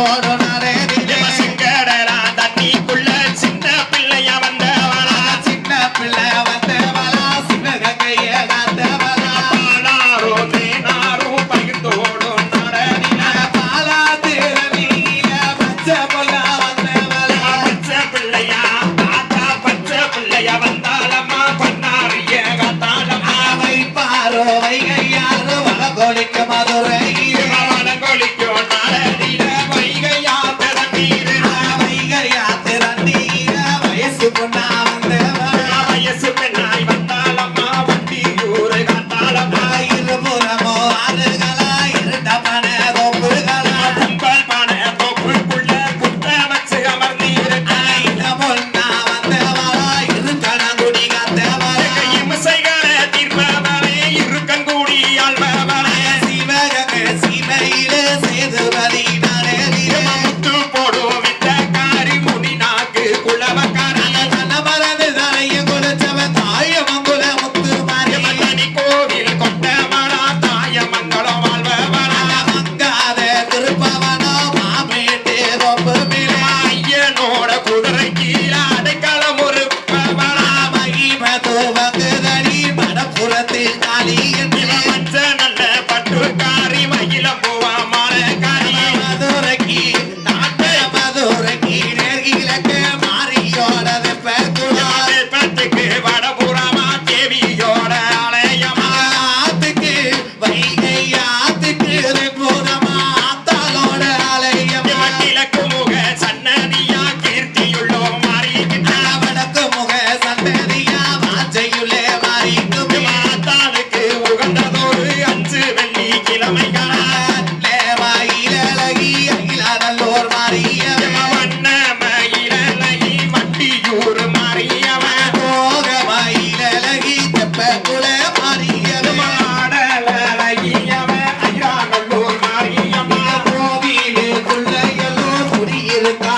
ஓடும் சிங்கடரா தண்ணிக்குள்ள சின்ன பிள்ளையா வந்தவளா? சின்ன பிள்ளை வந்தவளா சின்ன கங்கைய வந்தவளா பாலாரோ தேனாரோ பகிர்ந்தோடும் நடனினா. பாலா திரவிய பச்சை பொல்லா வந்தவளா. பச்சை பிள்ளையா தாத்தா சேதுபதி Republic.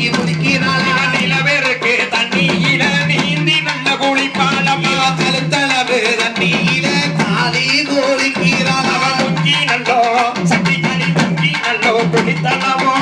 ஆகி முதுக்கிறாளா நிலவேருக்கு தண்ணியில நீந்தி நல்ல குளிப்பாளமா தலுத்தளவு தண்ணியில. காலி கோலிக்கிறாளா முக்கி நல்லோ சட்டி களி முக்கி நல்லோ குளித்தளவோ